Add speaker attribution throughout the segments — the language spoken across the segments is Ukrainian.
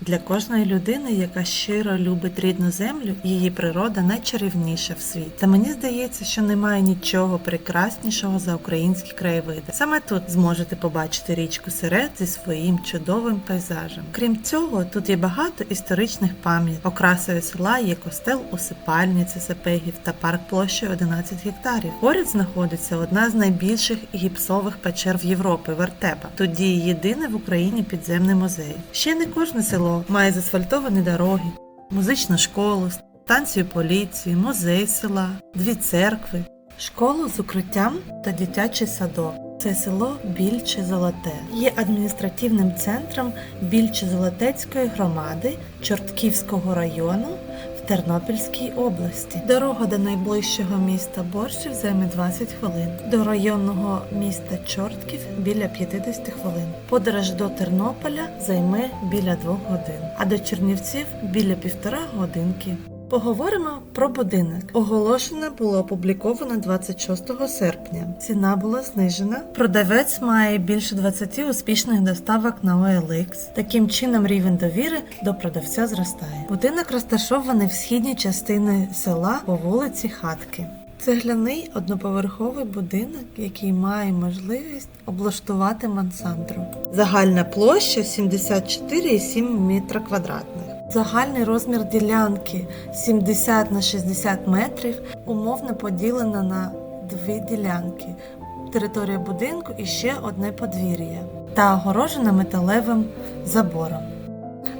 Speaker 1: Для кожної людини, яка щиро любить рідну землю, її природа найчарівніша в світі. Та мені здається, що немає нічого прекраснішого за українські краєвиди. Саме тут зможете побачити річку Серед зі своїм чудовим пейзажем. Крім цього, тут є багато історичних пам'ят. Окрасою села є костел усипальниці Сапегів та парк площею 11 гектарів. Поряд знаходиться одна з найбільших гіпсових печер в Європі Вертепа. Тут діє єдине в Україні підземний музей. Ще не кожне село має засфальтовані дороги, музичну школу, станцію поліції, музей села, дві церкви, школу з укриттям та дитячий садок. Це село Більче Золоте є адміністративним центром Більче-Золотецької громади Чортківського району Тернопільській області. Дорога до найближчого міста Борщів займе 20 хвилин. До районного міста Чортків біля 50 хвилин. Подорож до Тернополя займе біля 2 годин, а до Чернівців біля півтора годинки. Поговоримо про будинок. Оголошення було опубліковано 26 серпня. Ціна була знижена. Продавець має більше 20 успішних доставок на OLX. Таким чином рівень довіри до продавця зростає. Будинок розташований в східній частині села по вулиці Хатки. Цегляний одноповерховий будинок, який має можливість облаштувати мансандру. Загальна площа 74,7 метра квадратних. Загальний розмір ділянки 70 на 60 метрів умовно поділена на дві ділянки. Територія будинку і ще одне подвір'я та огорожена металевим забором.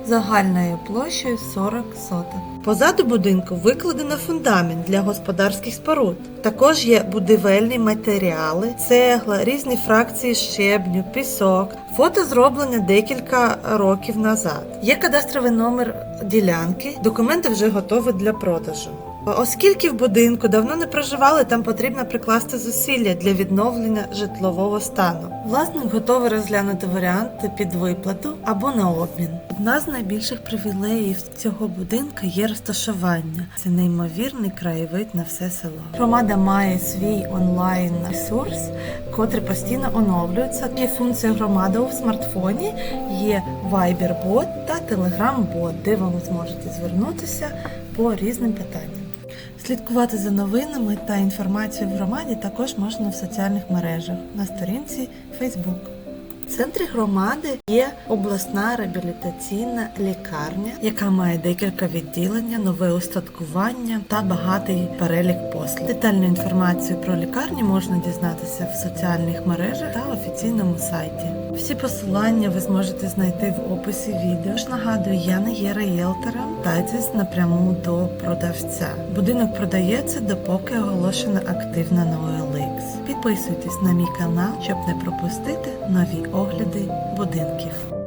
Speaker 1: Загальною площею 40 соток. Позаду будинку викладено фундамент для господарських споруд. Також є будівельні матеріали, цегла, різні фракції щебню, пісок. Фото зроблене декілька років назад. Є кадастровий номер ділянки, документи вже готові для продажу. Оскільки в будинку давно не проживали, там потрібно прикласти зусилля для відновлення житлового стану. Власник готовий розглянути варіанти під виплату або на обмін. Одна з найбільших привілеїв цього будинку є розташування. Це неймовірний краєвид на все село. Громада має свій онлайн ресурс, котрий постійно оновлюється. Є функція громада у смартфоні, є Viber-бот та Telegram-бот, де ви зможете звернутися по різним питанням. Слідкувати за новинами та інформацією в громаді також можна в соціальних мережах на сторінці Facebook. В центрі громади є обласна реабілітаційна лікарня, яка має декілька відділення, нове устаткування та багатий перелік послуг. Детальну інформацію про лікарню можна дізнатися в соціальних мережах та офіційному сайті. Всі посилання ви зможете знайти в описі відео. Ж нагадую, я не є реєлтором, дайтесь напряму до продавця. Будинок продається, допоки оголошено активно на OLX. Підписуйтесь на мій канал, щоб не пропустити нові огляди будинків.